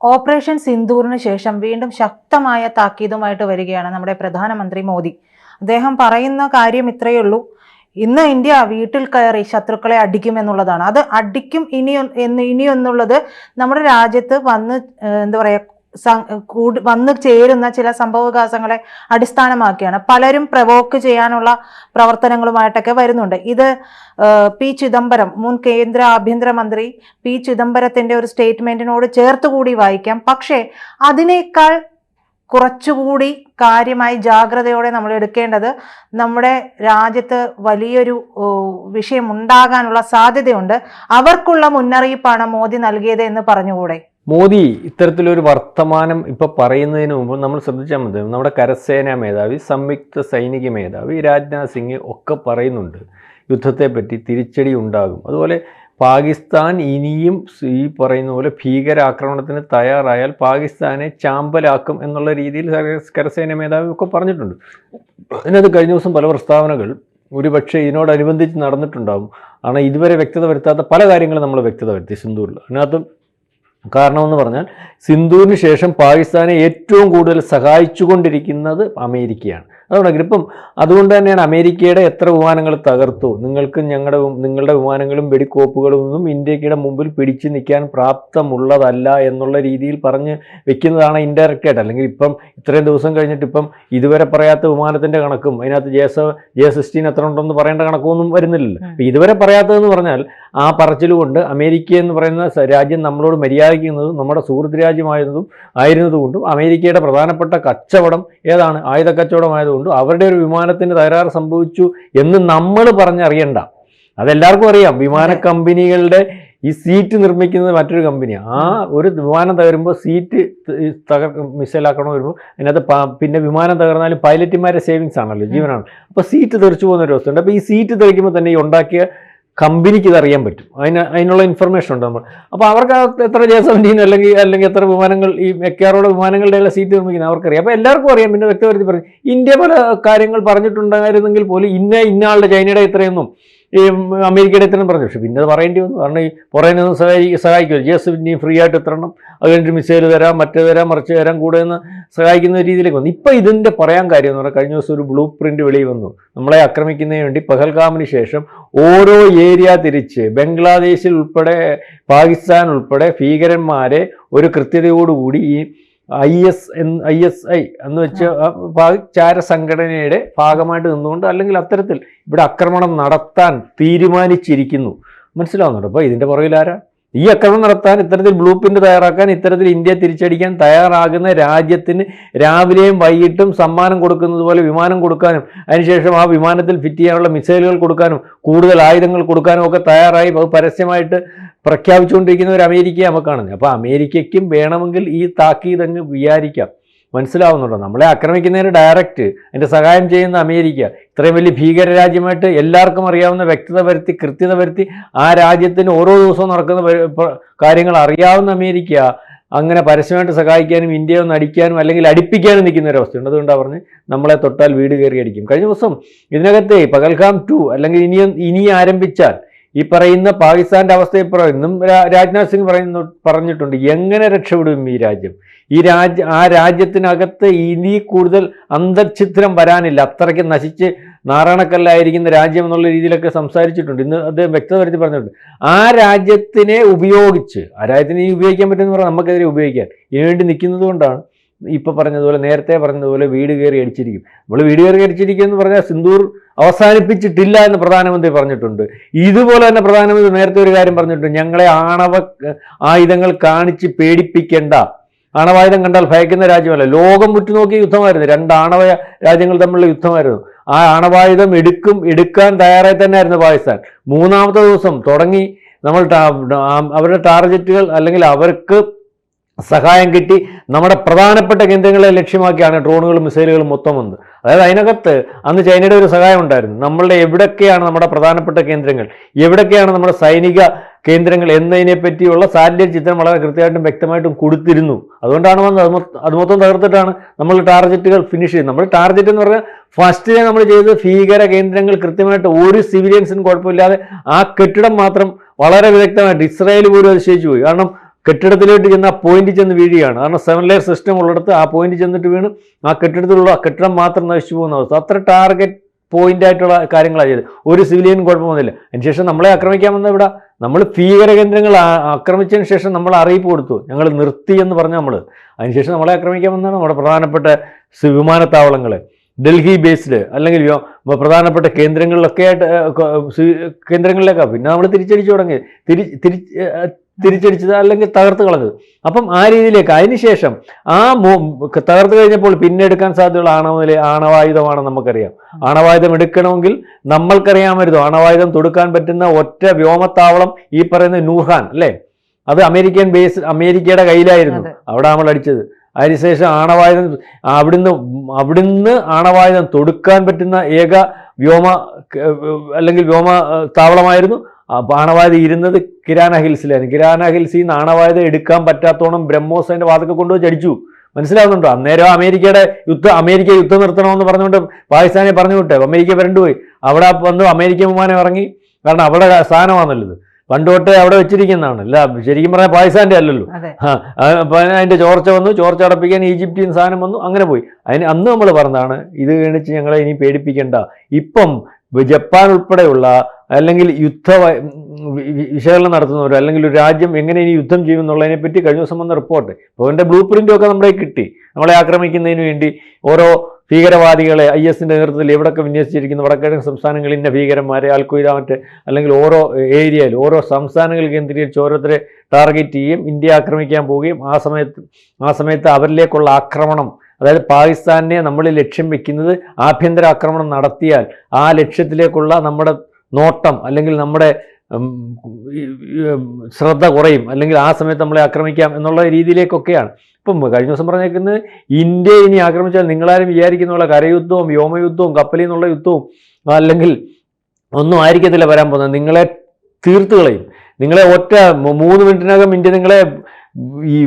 Operation സിന്ദൂറിന് ശേഷം വീണ്ടും ശക്തമായ താക്കീതുമായിട്ട് വരികയാണ് നമ്മുടെ പ്രധാനമന്ത്രി മോദി. അദ്ദേഹം പറയുന്ന കാര്യം ഇത്രയേ ഉള്ളൂ. ഇന്ന് ഇന്ത്യ വീട്ടിൽ കയറി ശത്രുക്കളെ അടിക്കും എന്നുള്ളതാണ്. അത് അടിക്കും ഇനി എന്ന് ഇനിയൊന്നുള്ളത് നമ്മുടെ രാജ്യത്ത് വന്ന് എന്താ പറയുക വന്നു ചേരുന്ന ചില സംഭവവികാസങ്ങളെ അടിസ്ഥാനമാക്കിയാണ് പലരും പ്രവോക്ക് ചെയ്യാനുള്ള പ്രവർത്തനങ്ങളുമായിട്ടൊക്കെ വരുന്നുണ്ട്. ഇത് പി ചിദംബരം മുൻ കേന്ദ്ര ആഭ്യന്തരമന്ത്രി പി ചിദംബരത്തിന്റെ ഒരു സ്റ്റേറ്റ്മെന്റിനോട് ചേർത്ത് കൂടി വായിക്കാം. പക്ഷേ അതിനേക്കാൾ കുറച്ചുകൂടി കാര്യമായി ജാഗ്രതയോടെ നമ്മൾ എടുക്കേണ്ടത് നമ്മുടെ രാജ്യത്ത് വലിയൊരു വിഷയം ഉണ്ടാകാനുള്ള സാധ്യതയുണ്ട്. അവർക്കുള്ള മുന്നറിയിപ്പാണ് മോദി നൽകിയത് എന്ന് പറഞ്ഞുകൂടെ? മോദി ഇത്തരത്തിലൊരു വർത്തമാനം ഇപ്പൊ പറയുന്നതിന് മുമ്പ് നമ്മൾ ശ്രദ്ധിച്ചാൽ മതി. നമ്മുടെ കരസേനാ മേധാവി സംയുക്ത സൈനിക മേധാവി രാജ്നാഥ് സിംഗ് ഒക്കെ പറയുന്നുണ്ട്. യുദ്ധത്തെപ്പറ്റി തിരിച്ചടി ഉണ്ടാകും. അതുപോലെ പാകിസ്ഥാൻ ഇനിയും ഈ പറയുന്ന പോലെ ഭീകരാക്രമണത്തിന് തയ്യാറായാൽ പാകിസ്ഥാനെ ചാമ്പലാക്കും എന്നുള്ള രീതിയിൽ കരസേന മേധാവി ഒക്കെ പറഞ്ഞിട്ടുണ്ട്. അതിനകത്ത് കഴിഞ്ഞ ദിവസം പല പ്രസ്താവനകൾ ഒരുപക്ഷെ ഇതിനോടനുബന്ധിച്ച് നടന്നിട്ടുണ്ടാകും ആണ് ഇതുവരെ വ്യക്തത വരുത്താത്ത പല കാര്യങ്ങളും നമ്മൾ വ്യക്തത വരുത്തി. സിന്ധൂരിൽ അതിനകത്ത് കാരണമെന്ന് പറഞ്ഞാൽ സിന്ധുവിന് ശേഷം പാകിസ്ഥാനെ ഏറ്റവും കൂടുതൽ സഹായിച്ചുകൊണ്ടിരിക്കുന്നത് അമേരിക്കയാണ്. അതുകൊണ്ട് ഇപ്പം അതുകൊണ്ട് തന്നെയാണ് അമേരിക്കയുടെ എത്ര വിമാനങ്ങൾ തകർത്തു. നിങ്ങൾക്ക് ഞങ്ങളുടെ നിങ്ങളുടെ വിമാനങ്ങളും വെടിക്കോപ്പുകളും ഒന്നും ഇന്ത്യയുടെ മുമ്പിൽ പിടിച്ചു നിൽക്കാൻ പ്രാപ്തമുള്ളതല്ല എന്നുള്ള രീതിയിൽ പറഞ്ഞ് വെക്കുന്നതാണ് ഇൻഡയറക്റ്റ് ആയിട്ട് അല്ലെങ്കിൽ ഇപ്പം ഇത്രയും ദിവസം കഴിഞ്ഞിട്ട് ഇപ്പം ഇതുവരെ പറയാത്ത വിമാനത്തിന്റെ കണക്കും അതിനകത്ത് ജെ ജെ സിക്സ്റ്റീൻ എത്ര ഉണ്ടെന്ന് പറയേണ്ട കണക്കൊന്നും വരുന്നില്ലല്ലോ. ഇതുവരെ പറയാത്തതെന്ന് പറഞ്ഞാൽ ആ പറച്ചിൽ കൊണ്ട് അമേരിക്ക എന്ന് പറയുന്ന രാജ്യം നമ്മളോട് മര്യാദിക്കുന്നതും നമ്മുടെ സുഹൃത്ത് രാജ്യമായതും ആയിരുന്നതുകൊണ്ടും അമേരിക്കയുടെ പ്രധാനപ്പെട്ട കച്ചവടം ഏതാണ്? ആയുധ കച്ചവടമായതുകൊണ്ടും അവരുടെ ഒരു വിമാനത്തിന് തകരാറ് സംഭവിച്ചു എന്ന് നമ്മൾ പറഞ്ഞറിയണ്ട. അതെല്ലാവർക്കും അറിയാം. വിമാന കമ്പനികളുടെ ഈ സീറ്റ് നിർമ്മിക്കുന്നത് മറ്റൊരു കമ്പനിയാണ് ആ ഒരു വിമാനം തകരുമ്പോൾ സീറ്റ് തകർ മിസൈലാക്കണം വരുമ്പോൾ അതിനകത്ത് പിന്നെ വിമാനം തകർന്നാലും പൈലറ്റുമാരുടെ സേവിങ്സ് ആണല്ലോ ജീവനാണ്. അപ്പോൾ സീറ്റ് തെറിച്ചു പോകുന്ന ഒരു അവസ്ഥയുണ്ട്. അപ്പോൾ ഈ സീറ്റ് തെറിക്കുമ്പോൾ തന്നെ ഈ ഉണ്ടാക്കിയ കമ്പനിക്ക് ഇത് അറിയാൻ പറ്റും. അതിന് അതിനുള്ള ഇൻഫർമേഷൻ ഉണ്ട് നമ്മൾ അപ്പോൾ അവർക്ക് എത്ര ജെ സെവന്റീൻ അല്ലെങ്കിൽ അല്ലെങ്കിൽ എത്ര വിമാനങ്ങൾ ഈ മെക്കാറോടെ വിമാനങ്ങളുടെ എല്ലാം സീറ്റ് നിർമ്മിക്കുന്നത് അവർക്കറിയാം. അപ്പോൾ എല്ലാവർക്കും അറിയാം. പിന്നെ വ്യക്തപരിധി പറഞ്ഞു ഇന്ത്യ പല കാര്യങ്ങൾ പറഞ്ഞിട്ടുണ്ടായിരുന്നെങ്കിൽ പോലും ഇന്ന ഇന്ന ആളുടെ ചൈനയുടെ ഇത്രയൊന്നും ഈ അമേരിക്കയുടെ ഇത്രയും പറഞ്ഞു. പക്ഷെ പിന്നെ അത് പറയേണ്ടി വന്നു. കാരണം ഈ പുറേനൊന്നും നിന്ന് സഹായി സഹായിക്കുമല്ലോ. ജെ എസ് ഫ്രീ ആയിട്ട് എത്തണം. അത് കഴിഞ്ഞിട്ട് മിസൈൽ തരാം മറ്റേ തരാം മറിച്ച് തരാം കൂടെ നിന്ന് സഹായിക്കുന്ന രീതിയിലേക്ക് വന്നു. ഇപ്പം ഇതിന്റെ പറയാൻ കാര്യം എന്ന് പറഞ്ഞാൽ കഴിഞ്ഞ ദിവസം ഒരു ബ്ലൂ പ്രിന്റ് വെളിയിൽ വന്നു. നമ്മളെ ആക്രമിക്കുന്നതിന് വേണ്ടി പഹൽഗാമിന് ശേഷം ഓരോ ഏരിയ തിരിച്ച് ബംഗ്ലാദേശിൽ ഉൾപ്പെടെ പാകിസ്ഥാൻ ഉൾപ്പെടെ ഭീകരന്മാരെ ഒരു കൃത്യതയോടുകൂടി ഈ I S I S I എന്ന് വെച്ച് ചാര സംഘടനയുടെ ഭാഗമായിട്ട് നിന്നുകൊണ്ട് അല്ലെങ്കിൽ അത്തരത്തിൽ ഇവിടെ ആക്രമണം നടത്താൻ തീരുമാനിച്ചിരിക്കുന്നു. മനസ്സിലാവുന്നുണ്ട്? അപ്പോൾ ഇതിന്റെ പുറകിൽ ആരാ? ഈ അക്രമം നടത്താൻ ഇത്തരത്തിൽ ബ്ലൂ പ്രിന്റ് തയ്യാറാക്കാൻ ഇത്തരത്തിൽ ഇന്ത്യ തിരിച്ചടിക്കാൻ തയ്യാറാകുന്ന രാജ്യത്തിന് രാവിലെയും വൈകിട്ടും സമ്മാനം കൊടുക്കുന്നത് പോലെ വിമാനം കൊടുക്കാനും അതിനുശേഷം ആ വിമാനത്തിൽ ഫിറ്റ് ചെയ്യാനുള്ള മിസൈലുകൾ കൊടുക്കാനും കൂടുതൽ ആയുധങ്ങൾ കൊടുക്കാനും ഒക്കെ തയ്യാറായി. അത് പരസ്യമായിട്ട് പ്രഖ്യാപിച്ചുകൊണ്ടിരിക്കുന്ന ഒരു അമേരിക്കയെ നമുക്ക് കാണുന്നത്. അപ്പോൾ അമേരിക്കയ്ക്കും വേണമെങ്കിൽ ഈ താക്കീതങ്ങ് വിചാരിക്കാം. മനസ്സിലാവുന്നുണ്ടോ? നമ്മളെ ആക്രമിക്കുന്നതിന് ഡയറക്റ്റ് അതിന്റെ സഹായം ചെയ്യുന്ന അമേരിക്ക. ഇത്രയും വലിയ ഭീകര രാജ്യമായിട്ട് എല്ലാവർക്കും അറിയാവുന്ന വ്യക്തത വരുത്തി കൃത്യത വരുത്തി ആ രാജ്യത്തിന് ഓരോ ദിവസവും നടക്കുന്ന കാര്യങ്ങൾ അറിയാവുന്ന അമേരിക്ക അങ്ങനെ പരസ്യമായിട്ട് സഹായിക്കാനും ഇന്ത്യയെ ഒന്ന് അടിക്കാനും അല്ലെങ്കിൽ അടിപ്പിക്കാനും നിൽക്കുന്ന ഒരു അവസ്ഥയുണ്ട്. അതുകൊണ്ടാണ് പറഞ്ഞ് നമ്മളെ തൊട്ടാൽ വീട് കയറി അടിക്കും. കഴിഞ്ഞ ദിവസം ഇതിനകത്തെ പകൽഖാം ടു അല്ലെങ്കിൽ ഇനിയും ഇനി ആരംഭിച്ചാൽ ഈ പറയുന്ന പാകിസ്ഥാന്റെ അവസ്ഥയെ പറയുന്നു രാജ്നാഥ് സിംഗ് പറയുന്നു പറഞ്ഞിട്ടുണ്ട്. എങ്ങനെ രക്ഷപ്പെടും ഈ രാജ്യം? ഈ രാജ്യ ആ രാജ്യത്തിനകത്ത് ഇനി കൂടുതൽ അന്തർഛിദ്രം വരാനില്ല. അത്രയ്ക്ക് നശിച്ച് നാറാണക്കല്ലായിരിക്കുന്ന രാജ്യം എന്നുള്ള രീതിയിലൊക്കെ സംസാരിച്ചിട്ടുണ്ട്. ഇന്ന് അദ്ദേഹം വരുത്തി പറഞ്ഞിട്ടുണ്ട്. ആ രാജ്യത്തിനെ ഉപയോഗിച്ച് ആ രാജ്യത്തിനെ ഉപയോഗിക്കാൻ പറ്റുമെന്ന് പറഞ്ഞാൽ നമുക്കെതിരെ ഉപയോഗിക്കാൻ. ഇതിനുവേണ്ടി നിൽക്കുന്നത് കൊണ്ടാണ്. ഇപ്പൊ പറഞ്ഞതുപോലെ നേരത്തെ പറഞ്ഞതുപോലെ വീട് കയറി അടിച്ചിരിക്കും. നമ്മൾ വീട് കയറി അടിച്ചിരിക്കും എന്ന് പറഞ്ഞാൽ സിന്ദൂർ അവസാനിപ്പിച്ചിട്ടില്ല എന്ന് പ്രധാനമന്ത്രി പറഞ്ഞിട്ടുണ്ട്. ഇതുപോലെ തന്നെ പ്രധാനമന്ത്രി നേരത്തെ ഒരു കാര്യം പറഞ്ഞിട്ടുണ്ട്. ഞങ്ങളെ ആണവ ആയുധങ്ങൾ കാണിച്ച് പേടിപ്പിക്കേണ്ട. ആണവായുധം കണ്ടാൽ ഭയക്കുന്ന രാജ്യമല്ല. ലോകം ഉറ്റുനോക്കിയ യുദ്ധമായിരുന്നു. രണ്ട് ആണവ രാജ്യങ്ങൾ തമ്മിലുള്ള യുദ്ധമായിരുന്നു. ആ ആണവായുധം എടുക്കും എടുക്കാൻ തയ്യാറായി തന്നെയായിരുന്നു പാകിസ്ഥാൻ. മൂന്നാമത്തെ ദിവസം തുടങ്ങി. നമ്മൾ അവരുടെ ടാർഗറ്റുകൾ അല്ലെങ്കിൽ അവർക്ക് സഹായം കിട്ടി. നമ്മുടെ പ്രധാനപ്പെട്ട കേന്ദ്രങ്ങളെ ലക്ഷ്യമാക്കിയാണ് ഡ്രോണുകളും മിസൈലുകളും മൊത്തം വന്നത്. അതായത് അതിനകത്ത് അന്ന് ചൈനയുടെ ഒരു സഹായം ഉണ്ടായിരുന്നു. നമ്മളുടെ എവിടൊക്കെയാണ് നമ്മുടെ പ്രധാനപ്പെട്ട കേന്ദ്രങ്ങൾ? എവിടൊക്കെയാണ് നമ്മുടെ സൈനിക കേന്ദ്രങ്ങൾ എന്നതിനെ പറ്റിയുള്ള സാറ്റലൈറ്റ് ചിത്രം വളരെ കൃത്യമായിട്ടും വ്യക്തമായിട്ടും കൊടുത്തിരുന്നു. അതുകൊണ്ടാണ് വന്നത്. അത് മൊത്തം തകർത്തിട്ടാണ് നമ്മൾ ടാർഗറ്റുകൾ ഫിനിഷ് ചെയ്യുന്നത് നമ്മൾ ടാർഗറ്റ് എന്ന് പറഞ്ഞാൽ ഫസ്റ്റിലെ നമ്മൾ ചെയ്തത് ഭീകര കേന്ദ്രങ്ങൾ കൃത്യമായിട്ട് ഒരു സിവിലിയൻസിനും കുഴപ്പമില്ലാതെ ആ കെട്ടിടം മാത്രം വളരെ വിദഗ്ധമായിട്ട് ഇസ്രായേൽ പോലും അത് ശേഷിച്ചു പോയി. കാരണം കെട്ടിടത്തിലോട്ട് ചെന്ന് ആ പോയിന്റ് ചെന്ന് വീഴുകയാണ്. കാരണം സെവൻ ലെയർ സിസ്റ്റം ഉള്ളിടത്ത് ആ പോയിന്റ് ചെന്നിട്ട് വീണ്. ആ കെട്ടിടത്തിലുള്ള കെട്ടിടം മാത്രം നശിച്ചു പോകുന്ന അവസ്ഥ. അത്ര ടാർഗറ്റ് പോയിന്റ് ആയിട്ടുള്ള കാര്യങ്ങളാണ് ചെയ്തത്. ഒരു സിവിലിയൻ കുഴപ്പമൊന്നുമില്ല അതിനുശേഷം നമ്മളെ ആക്രമിക്കാമെന്ന് ഇവിടെ നമ്മൾ ഭീകര കേന്ദ്രങ്ങൾ ആക്രമിച്ചതിന് ശേഷം നമ്മൾ അറിയിപ്പ് കൊടുത്തു. ഞങ്ങൾ നിർത്തി എന്ന് പറഞ്ഞു നമ്മൾ അതിനുശേഷം നമ്മളെ ആക്രമിക്കാമെന്നാണ് നമ്മുടെ പ്രധാനപ്പെട്ട വിമാനത്താവളങ്ങൾ ഡൽഹി ബേസ്ഡ് അല്ലെങ്കിൽ പ്രധാനപ്പെട്ട കേന്ദ്രങ്ങളിലൊക്കെ ആയിട്ട് കേന്ദ്രങ്ങളിലേക്കാണ് പിന്നെ നമ്മൾ തിരിച്ചടിച്ചു തുടങ്ങി. തിരി തിരി തിരിച്ചടിച്ചത് അല്ലെങ്കിൽ തകർത്ത് കളഞ്ഞത്. അപ്പം ആ രീതിയിലേക്ക് അതിനുശേഷം ആ തകർത്ത് കഴിഞ്ഞപ്പോൾ പിന്നെ എടുക്കാൻ സാധ്യതയുള്ള ആണവ ആണവായുധമാണ് നമുക്കറിയാം. ആണവായുധം എടുക്കണമെങ്കിൽ നമ്മൾക്കറിയാമായിരുന്നു ആണവായുധം തൊടുക്കാൻ പറ്റുന്ന ഒറ്റ വ്യോമത്താവളം ഈ പറയുന്ന നൂഹാൻ അല്ലേ? അത് അമേരിക്കൻ ബേസ് അമേരിക്കയുടെ കയ്യിലായിരുന്നു അവിടെ നമ്മൾ അടിച്ചത്. അതിനുശേഷം ആണവായുധം അവിടുന്ന് അവിടുന്ന് ആണവായുധം തൊടുക്കാൻ പറ്റുന്ന ഏക വ്യോമ അല്ലെങ്കിൽ വ്യോമ താവളമായിരുന്നു ആണവായുധം ഇരുന്നത് കിരാന ഹിൽസിലായിരുന്നു കിരാന ഹിൽസിൽ നിന്ന് ആണവായുധം എടുക്കാൻ പറ്റാത്തോണം ബ്രഹ്മോസ് അതിന്റെ വാതൊക്കെ കൊണ്ടുപോയി ചടിച്ചു. മനസ്സിലാവുന്നുണ്ടോ? അന്നേരം അമേരിക്കയുടെ യുദ്ധം അമേരിക്ക യുദ്ധം നിർത്തണമെന്ന് പറഞ്ഞുകൊണ്ട് പാകിസ്ഥാനെ പറഞ്ഞു വിട്ടെ അമേരിക്ക വരണ്ടുപോയി. അവിടെ വന്ന് അമേരിക്ക വിമാനം ഇറങ്ങി. കാരണം അവിടെ സ്ഥാനമാണല്ലത് പണ്ട് തൊട്ടേ അവിടെ വെച്ചിരിക്കുന്നതാണ്. അല്ല ശരിക്കും പറഞ്ഞാൽ പാകിസ്ഥാന്റെ അല്ലല്ലോ. അതിന്റെ ചോർച്ച വന്നു. ചോർച്ച അടപ്പിക്കാൻ ഈജിപ്തിയൻ സാധനം വന്നു. അങ്ങനെ പോയി. അതിന് അന്ന് നമ്മൾ പറഞ്ഞതാണ് ഇത് ഗണിച്ച് ഞങ്ങളെ ഇനി പേടിപ്പിക്കേണ്ട. ഇപ്പം ജപ്പാൻ ഉൾപ്പെടെയുള്ള അല്ലെങ്കിൽ യുദ്ധ വിശകലനം നടത്തുന്നവർ അല്ലെങ്കിൽ ഒരു രാജ്യം എങ്ങനെ ഇനി യുദ്ധം ചെയ്യും എന്നുള്ളതിനെ പറ്റി കഴിഞ്ഞ ദിവസം വന്ന റിപ്പോർട്ട്. അപ്പോൾ അതിന്റെ ബ്ലൂ പ്രിന്റും ഒക്കെ നമ്മുടെ കിട്ടി. നമ്മളെ ആക്രമിക്കുന്നതിന് വേണ്ടി ഓരോ ഭീകരവാദികളെ ഐ എസിന്റെ നേതൃത്വത്തിൽ എവിടെയൊക്കെ വിന്യസിച്ചിരിക്കുന്ന വടക്കിഴക്കൻ സംസ്ഥാനങ്ങളിൽ ഇന്ന ഭീകരന്മാരെ മറ്റ് അല്ലെങ്കിൽ ഓരോ ഏരിയയിൽ ഓരോ സംസ്ഥാനങ്ങൾ കേന്ദ്രീകരിച്ച് ഓരോരുത്തരെ ടാർഗറ്റ് ചെയ്യുകയും ഇന്ത്യ ആക്രമിക്കാൻ പോവുകയും ആ സമയത്ത് ആ സമയത്ത് അവരിലേക്കുള്ള ആക്രമണം അതായത് പാകിസ്ഥാനെ നമ്മൾ ലക്ഷ്യം വെക്കുന്നത് ആഭ്യന്തര ആക്രമണം നടത്തിയാൽ ആ ലക്ഷ്യത്തിലേക്കുള്ള നമ്മുടെ നോട്ടം അല്ലെങ്കിൽ നമ്മുടെ ശ്രദ്ധ കുറയും. അല്ലെങ്കിൽ ആ സമയത്ത് നമ്മളെ ആക്രമിക്കാം എന്നുള്ള രീതിയിലേക്കൊക്കെയാണ്. ഇപ്പം കഴിഞ്ഞ ദിവസം പറഞ്ഞേക്കുന്നത് ഇന്ത്യ ഇനി ആക്രമിച്ചാൽ നിങ്ങളാരും വിചാരിക്കുന്ന കരയുദ്ധവും വ്യോമയുദ്ധവും കപ്പലിൽ നിന്നുള്ള യുദ്ധവും അല്ലെങ്കിൽ ഒന്നും ആയിരിക്കത്തില്ല വരാൻ പോകുന്നത്. നിങ്ങളെ തീർത്തുകളയും നിങ്ങളെ ഒറ്റ മൂന്ന് മിനിറ്റിനകം ഇന്ത്യ നിങ്ങളെ ഈ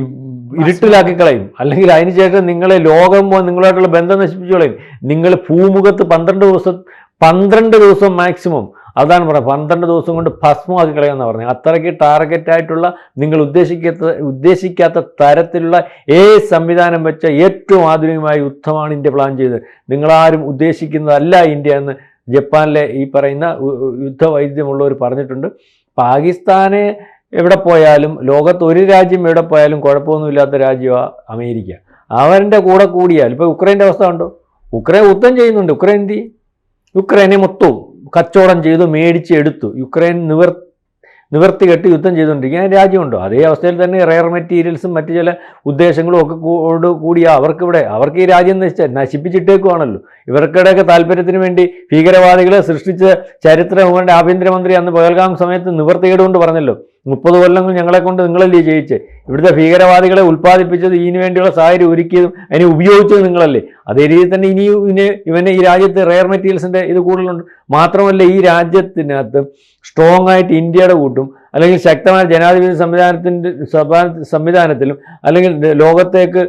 ഇരുട്ടിലാക്കി കളയും അല്ലെങ്കിൽ അതിനുശേഷം നിങ്ങളെ ലോകം നിങ്ങളായിട്ടുള്ള ബന്ധം നശിപ്പിച്ചു കളയും. നിങ്ങൾ ഭൂമുഖത്ത് പന്ത്രണ്ട് ദിവസം പന്ത്രണ്ട് ദിവസം മാക്സിമം അതാണ് പറയുന്നത് പന്ത്രണ്ട് ദിവസം കൊണ്ട് ഭസ്മമാക്കി കളയാമെന്ന് പറഞ്ഞത്. അത്രയ്ക്ക് ടാർഗറ്റായിട്ടുള്ള നിങ്ങൾ ഉദ്ദേശിക്കാത്ത ഉദ്ദേശിക്കാത്ത തരത്തിലുള്ള ഏ സംവിധാനം വെച്ച ഏറ്റവും ആധുനികമായ യുദ്ധമാണ് ഇന്ത്യ പ്ലാൻ ചെയ്തത്. നിങ്ങളാരും ഉദ്ദേശിക്കുന്നതല്ല ഇന്ത്യ എന്ന് ജപ്പാനിലെ ഈ പറയുന്ന യുദ്ധവൈദ്യമുള്ളവർ പറഞ്ഞിട്ടുണ്ട്. പാകിസ്ഥാന് എവിടെ പോയാലും ലോകത്ത് ഒരു രാജ്യം എവിടെ പോയാലും കുഴപ്പമൊന്നുമില്ലാത്ത രാജ്യമാണ് അമേരിക്ക. അവരുടെ കൂടെ കൂടിയാൽ ഇപ്പോൾ ഉക്രൈന്റെ അവസ്ഥ ഉണ്ടോ ഉക്രൈൻ യുദ്ധം ചെയ്യുന്നുണ്ട്. ഉക്രൈൻ എന്ത്? യുക്രൈനെ മൊത്തവും കച്ചവടം ചെയ്തു മേടിച്ച് എടുത്തു. യുക്രൈൻ നിവർ നിവർത്തി കെട്ടി യുദ്ധം ചെയ്തുകൊണ്ടിരിക്കുന്ന രാജ്യമുണ്ടോ? അതേ അവസ്ഥയിൽ തന്നെ റെയർ മെറ്റീരിയൽസും മറ്റു ചില ഉദ്ദേശങ്ങളും ഒക്കെ കൂട് കൂടിയാ അവർക്കിവിടെ. അവർക്ക് ഈ രാജ്യം നശിച്ച നശിപ്പിച്ചിട്ടേക്കുവാണല്ലോ. ഇവർക്കിടെയൊക്കെ താല്പര്യത്തിന് വേണ്ടി ഭീകരവാദികളെ സൃഷ്ടിച്ച ചരിത്രം ആഭ്യന്തരമന്ത്രി അന്ന് പകൽഗാം സമയത്ത് നിവർത്തി കേടുകൊണ്ട് പറഞ്ഞല്ലോ. മുപ്പത് കൊല്ലങ്ങൾ ഞങ്ങളെ കൊണ്ട് നിങ്ങളല്ലേ ജയിച്ചേ? ഇവിടുത്തെ ഭീകരവാദികളെ ഉൽപ്പാദിപ്പിച്ചത് ഇതിനു വേണ്ടിയുള്ള സാഹചര്യം ഒരുക്കിയതും അതിനെ ഉപയോഗിച്ചത് നിങ്ങളല്ലേ? അതേ രീതിയിൽ തന്നെ ഇനി ഇവന് ഈ രാജ്യത്ത് റെയർ മെറ്റീരിയൽസിന്റെ ഇത് കൂടുതലുണ്ട്. മാത്രമല്ല ഈ രാജ്യത്തിനകത്ത് സ്ട്രോങ് ആയിട്ട് ഇന്ത്യയുടെ കൂട്ടും അല്ലെങ്കിൽ ശക്തമായ ജനാധിപത്യ സംവിധാനത്തിന്റെ സംവിധാനത്തിലും അല്ലെങ്കിൽ ലോകത്തേക്ക്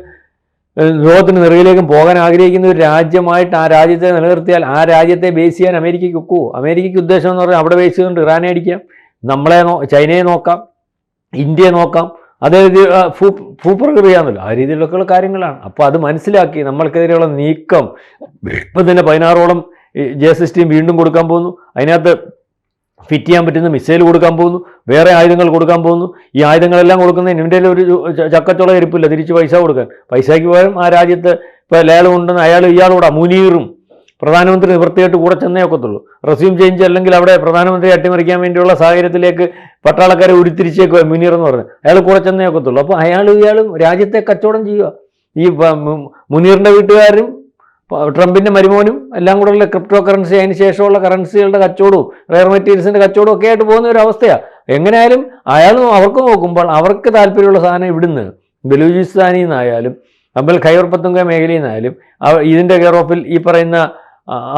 ലോകത്തിന് നിറയിലേക്കും പോകാൻ ആഗ്രഹിക്കുന്ന ഒരു രാജ്യമായിട്ട് ആ രാജ്യത്തെ നിലനിർത്തിയാൽ ആ രാജ്യത്തെ ബേസ് ചെയ്യാൻ അമേരിക്കയ്ക്ക് ഒക്കുമോ അമേരിക്കയ്ക്ക് ഉദ്ദേശം എന്ന് പറഞ്ഞാൽ അവിടെ ബേസ് ചെയ്തുകൊണ്ട് ഇറാനെ അടിക്കാം. നമ്മളെ ചൈനയെ നോക്കാം ഇന്ത്യയെ നോക്കാം. അതേ രീതി ആ, ഭൂ ഭൂപ്രകൃതിയാണല്ലോ ആ രീതിയിലൊക്കെയുള്ള കാര്യങ്ങളാണ്. അപ്പോൾ അത് മനസ്സിലാക്കി നമ്മൾക്കെതിരെയുള്ള നീക്കം. ഇപ്പം തന്നെ പതിനാറോളം ജെ എസ് ടീം വീണ്ടും കൊടുക്കാൻ പോകുന്നു. അതിനകത്ത് ഫിറ്റ് ചെയ്യാൻ പറ്റുന്ന മിസൈൽ കൊടുക്കാൻ പോകുന്നു. വേറെ ആയുധങ്ങൾ കൊടുക്കാൻ പോകുന്നു. ഈ ആയുധങ്ങളെല്ലാം കൊടുക്കുന്നതിന് ഇവന്റെ ഒരു ച- എരിപ്പില്ല തിരിച്ച് പൈസ കൊടുക്കാൻ. പൈസയ്ക്ക് പകരം ആ രാജ്യത്ത് ഇപ്പോൾ ലേലം ഉണ്ടെന്ന് അയാൾ ഇയാളോട് മുനീറും. പ്രധാനമന്ത്രി നിവൃത്തിയായിട്ട് കൂടെ ചെന്നേ ഒക്കത്തുള്ളൂ. റെസ്യൂം ചേഞ്ച് അല്ലെങ്കിൽ അവിടെ പ്രധാനമന്ത്രി അട്ടിമറിക്കാൻ വേണ്ടിയുള്ള സാഹചര്യത്തിലേക്ക് പട്ടാളക്കാരെ ഉരുത്തിരിച്ചേക്കുക മുനീർ എന്ന് പറഞ്ഞു. അയാൾ കൂടെ ചെന്നേ ഒക്കത്തുള്ളൂ. അപ്പോൾ അയാൾ ഇയാളും രാജ്യത്തെ കച്ചവടം ചെയ്യുക. ഈ മുനീറിന്റെ വീട്ടുകാരും ട്രംപിന്റെ മരുമോനും എല്ലാം കൂടെയുള്ള ക്രിപ്റ്റോ കറൻസി അതിന് ശേഷമുള്ള കറൻസികളുടെ കച്ചവടവും റയർ മെറ്റീരിയൽസിന്റെ കച്ചവടവും ഒക്കെ ആയിട്ട് പോകുന്ന ഒരു അവസ്ഥയാണ് എങ്ങനെയായാലും അയാളും അവർക്ക് നോക്കുമ്പോൾ അവർക്ക് താല്പര്യമുള്ള സാധനം ഇവിടുന്ന് ബലൂചിസ്ഥാനിൽ നിന്നായാലും അമ്പൽ ഖൈബർ പത്തുങ്ക മേഖലയിൽ നിന്നായാലും ഇതിന്റെ കെയർ ഓഫിൽ ഈ പറയുന്ന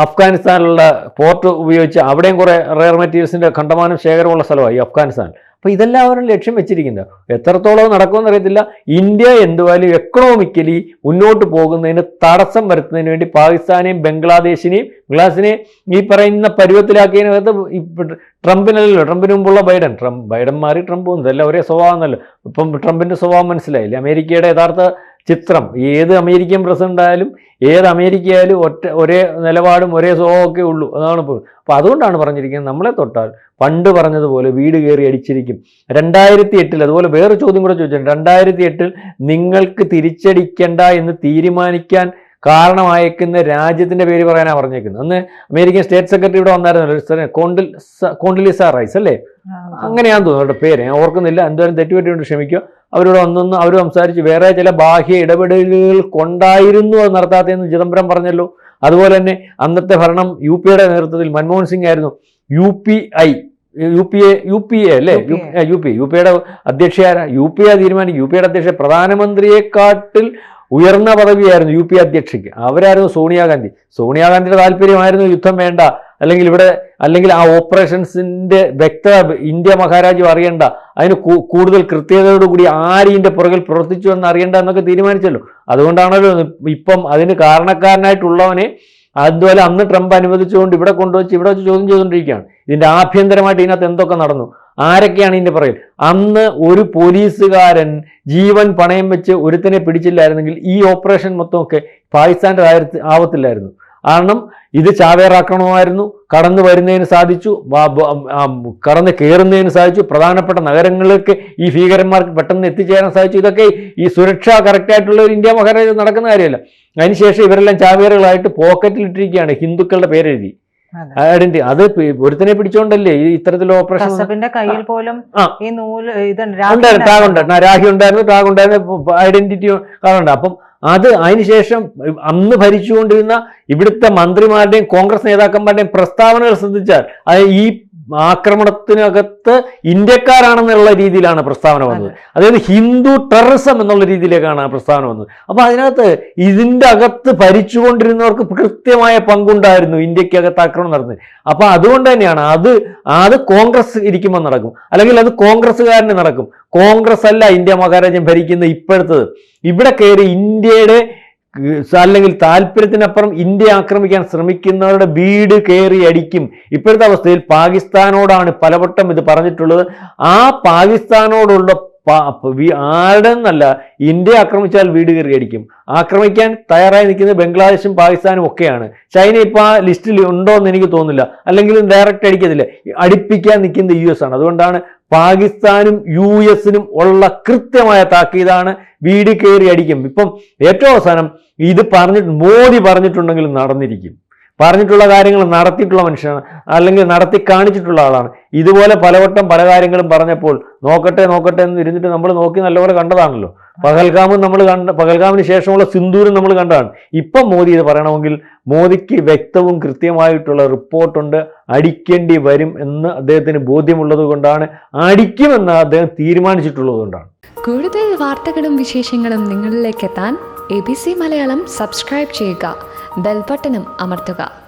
അഫ്ഗാനിസ്ഥാനിലുള്ള പോർട്ട് ഉപയോഗിച്ച് അവിടെയും കുറേ റെയർ മെറ്റീരിയൽസിന്റെ കണ്ടമാനം ശേഖരമുള്ള സ്ഥലമായി അഫ്ഗാനിസ്ഥാൻ. അപ്പോൾ ഇതെല്ലാം അവരും ലക്ഷ്യം വെച്ചിരിക്കുന്നത് എത്രത്തോളം നടക്കുമെന്ന് അറിയത്തില്ല. ഇന്ത്യ എന്തുവായാലും എക്കണോമിക്കലി മുന്നോട്ട് പോകുന്നതിന് തടസ്സം വരുത്തുന്നതിന് വേണ്ടി പാകിസ്ഥാനെയും ബംഗ്ലാദേശിനെയും ബംഗ്ലാദേശിനെയും ഈ പറയുന്ന പരുവത്തിലാക്കിയതിനകത്ത് ഇപ്പം ട്രംപിനല്ലല്ലോ ട്രംപിന് മുമ്പുള്ള ബൈഡൻ. ട്രംപ് ബൈഡൻ മാറി ട്രംപ് ഇതെല്ലാം ഒരേ സ്വഭാവമെന്നല്ലോ ഇപ്പം ട്രംപിന്റെ സ്വഭാവം മനസ്സിലായില്ലേ? അമേരിക്കയുടെ യഥാർത്ഥ ചിത്രം. ഏത് അമേരിക്കൻ പ്രസിഡന്റ് ആയാലും ഏത് അമേരിക്ക ആയാലും ഒറ്റ ഒരേ നിലപാടും ഒരേ സ്വഭാവമൊക്കെ ഉള്ളൂ. അതാണ് ഇപ്പോൾ അപ്പോൾ അതുകൊണ്ടാണ് പറഞ്ഞിരിക്കുന്നത് നമ്മളെ തൊട്ടാൽ പണ്ട് പറഞ്ഞതുപോലെ വീട് കയറി അടിച്ചിരിക്കും. രണ്ടായിരത്തി എട്ടിൽ അതുപോലെ വേറെ ചോദ്യം കൂടെ ചോദിച്ചിട്ടുണ്ട് രണ്ടായിരത്തി എട്ടിൽ നിങ്ങൾക്ക് തിരിച്ചടിക്കണ്ട എന്ന് തീരുമാനിക്കാൻ കാരണമായേക്കുന്ന രാജ്യത്തിന്റെ പേര് പറയാനാണ് പറഞ്ഞേക്കുന്നത്. അന്ന് അമേരിക്കൻ സ്റ്റേറ്റ് സെക്രട്ടറി ഇവിടെ വന്നായിരുന്നു. കോണ്ടിൽ കോണ്ടിലിസ റൈസ് അല്ലേ? അങ്ങനെയാന്ന് തോന്നുന്നു അവരുടെ പേര്. ഞാൻ ഓർക്കുന്നില്ല. എന്തായാലും തെറ്റുപറ്റിയുണ്ട് ക്ഷമിക്കുക അവരോട് വന്നൊന്ന് അവർ സംസാരിച്ച്. വേറെ ചില ബാഹ്യ ഇടപെടലുകൾ കൊണ്ടായിരുന്നു അത് നടത്താത്തതെന്ന് ചിദംബരം പറഞ്ഞല്ലോ. അതുപോലെ തന്നെ അന്നത്തെ ഭരണം യു പിയുടെ നേതൃത്വത്തിൽ മൻമോഹൻ സിംഗ് ആയിരുന്നു. U P I U P A U P A അല്ലേ? യു യു പി യു പിയുടെ അധ്യക്ഷയാര? യു പി എ തീരുമാനിക്കും. യു പിയുടെ അധ്യക്ഷ പ്രധാനമന്ത്രിയെക്കാട്ടിൽ ഉയർന്ന പദവിയായിരുന്നു യു പി അധ്യക്ഷയ്ക്ക്. അവരായിരുന്നു സോണിയാഗാന്ധി സോണിയാഗാന്ധിയുടെ താല്പര്യമായിരുന്നു യുദ്ധം വേണ്ട. അല്ലെങ്കിൽ ഇവിടെ അല്ലെങ്കിൽ ആ ഓപ്പറേഷൻസിന്റെ വ്യക്തത ഇന്ത്യ മഹാരാജ്യം അറിയണ്ട. അതിന് കൂടുതൽ കൃത്യതയോടുകൂടി ആര് ഇതിന്റെ പുറകിൽ പ്രവർത്തിച്ചു എന്ന് അറിയണ്ട എന്നൊക്കെ തീരുമാനിച്ചല്ലോ. അതുകൊണ്ടാണല്ലോ ഇപ്പം അതിന് കാരണക്കാരനായിട്ടുള്ളവനെ അതുപോലെ അന്ന് ട്രംപ് അനുവദിച്ചുകൊണ്ട് ഇവിടെ കൊണ്ടുവച്ച് ഇവിടെ വെച്ച് ചോദ്യം ചെയ്തുകൊണ്ടിരിക്കുകയാണ്. ഇതിന്റെ ആഭ്യന്തരമായിട്ട് ഇതിനകത്ത് എന്തൊക്കെ നടന്നു? ആരൊക്കെയാണ് ഇതിന്റെ പറയൽ അന്ന് ഒരു പോലീസുകാരൻ ജീവൻ പണയം വെച്ച് ഒരുത്തനെ പിടിച്ചില്ലായിരുന്നെങ്കിൽ ഈ ഓപ്പറേഷൻ മൊത്തമൊക്കെ പാകിസ്ഥാന്റെ ആയിരത്തി ആവത്തില്ലായിരുന്നു കാരണം ഇത് ചാവേറാക്കണമായിരുന്നു കടന്നു വരുന്നതിന് സാധിച്ചു. കടന്ന് കയറുന്നതിന് സാധിച്ചു. പ്രധാനപ്പെട്ട നഗരങ്ങളിലേക്ക് ഈ ഭീകരന്മാർക്ക് പെട്ടെന്ന് എത്തിച്ചേരാൻ സാധിച്ചു. ഇതൊക്കെ ഈ സുരക്ഷ കറക്റ്റായിട്ടുള്ള ഒരു ഇന്ത്യ മഹാരാജ്യം നടക്കുന്ന കാര്യമല്ല. അതിനുശേഷം ഇവരെല്ലാം ചാവേറുകളായിട്ട് പോക്കറ്റിലിട്ടിരിക്കുകയാണ് ഹിന്ദുക്കളുടെ പേരെഴുതി. ഐഡന്റി അത് ഒരുത്തിനെ പിടിച്ചോണ്ടല്ലേ ഈ ഇത്തരത്തിൽ ഓപ്പറേഷൻ കയ്യിൽ പോലും ഈ നൂൽ ഉണ്ടായിരുന്നു ടാഗ് ഉണ്ട് ആ, രാഖി ഉണ്ടായിരുന്നു ടാഗ് ഉണ്ടായിരുന്നു ഐഡന്റിറ്റി കാണണ്ട അപ്പം അത് അതിനുശേഷം അന്ന് ഭരിച്ചുകൊണ്ടിരുന്ന ഇവിടുത്തെ മന്ത്രിമാരുടെയും കോൺഗ്രസ് നേതാക്കന്മാരുടെയും പ്രസ്താവനകൾ ശ്രദ്ധിച്ചാൽ അത് ഈ ആക്രമണത്തിനകത്ത് ഇന്ത്യക്കാരാണെന്നുള്ള രീതിയിലാണ് പ്രസ്താവന വന്നത്. അതായത് ഹിന്ദു ടെററിസം എന്നുള്ള രീതിയിലേക്കാണ് ആ പ്രസ്താവന വന്നത്. അപ്പോൾ അതിനകത്ത് ഇതിന്റെ അകത്ത് ഭരിച്ചുകൊണ്ടിരുന്നവർക്ക് കൃത്യമായ പങ്കുണ്ടായിരുന്നു ഇന്ത്യക്കകത്ത് ആക്രമണം നടന്നത്. അപ്പൊ അതുകൊണ്ട് തന്നെയാണ് അത് അത് കോൺഗ്രസ് ഇരിക്കുമ്പോൾ നടക്കും. അല്ലെങ്കിൽ അത് കോൺഗ്രസ്സുകാരന് നടക്കും. കോൺഗ്രസ് അല്ല ഇന്ത്യ മഹാരാജ്യം ഭരിക്കുന്ന ഇപ്പോഴത്തത്. ഇവിടെ കയറി ഇന്ത്യയുടെ അല്ലെങ്കിൽ താല്പര്യത്തിനപ്പുറം ഇന്ത്യ ആക്രമിക്കാൻ ശ്രമിക്കുന്നവരുടെ വീട് കയറി അടിക്കും. ഇപ്പോഴത്തെ അവസ്ഥയിൽ പാകിസ്ഥാനോടാണ് പലവട്ടം ഇത് പറഞ്ഞിട്ടുള്ളത്. ആ പാകിസ്ഥാനോടുള്ള ആരുടെ എന്നല്ല ഇന്ത്യ ആക്രമിച്ചാൽ വീട് കയറി അടിക്കും. ആക്രമിക്കാൻ തയ്യാറായി നിൽക്കുന്നത് ബംഗ്ലാദേശും പാകിസ്ഥാനും ഒക്കെയാണ്. ചൈന ഇപ്പോൾ ആ ലിസ്റ്റിൽ ഉണ്ടോ എന്ന് എനിക്ക് തോന്നുന്നില്ല. അല്ലെങ്കിൽ ഡയറക്റ്റ് അടിക്കത്തില്ല. അടിപ്പിക്കാൻ നിൽക്കുന്നത് യു എസ് ആണ്. അതുകൊണ്ടാണ് പാകിസ്ഥാനും യു എസിനും ഉള്ള കൃത്യമായ താക്കീതാണ് വീട് കയറി അടിക്കും. ഇപ്പം ഏറ്റവും അവസാനം ഇത് പറഞ്ഞിട്ട് മോദി പറഞ്ഞിട്ടുണ്ടെങ്കിൽ നടന്നിരിക്കും. പറഞ്ഞിട്ടുള്ള കാര്യങ്ങൾ നടത്തിയിട്ടുള്ള മനുഷ്യനാണ് അല്ലെങ്കിൽ നടത്തി കാണിച്ചിട്ടുള്ള ആളാണ്. ഇതുപോലെ പലവട്ടം പല കാര്യങ്ങളും പറഞ്ഞപ്പോൾ നോക്കട്ടെ നോക്കട്ടെ എന്ന് ഇരുന്നിട്ട് നമ്മൾ നോക്കി നല്ലപോലെ കണ്ടതാണല്ലോ. പകൽഗാമും നമ്മൾ കണ്ട പകൽഗാമിന് ശേഷമുള്ള സിന്ദൂരും നമ്മൾ കണ്ടതാണ്. ഇപ്പം മോദി ഇത് പറയണമെങ്കിൽ മോദിക്ക് വ്യക്തവും കൃത്യമായിട്ടുള്ള റിപ്പോർട്ടുണ്ട്. അടിക്കേണ്ടി വരും എന്ന് അദ്ദേഹത്തിന് ബോധ്യമുള്ളത് കൊണ്ടാണ് അടിക്കുമെന്ന് അദ്ദേഹം തീരുമാനിച്ചിട്ടുള്ളത് കൊണ്ടാണ്. കൂടുതൽ വാർത്തകളും വിശേഷങ്ങളും നിങ്ങളിലേക്ക് എത്താൻ A B C Malayalam subscribe ചെയ്യുക. ബെൽബട്ടനും അമർത്തുക.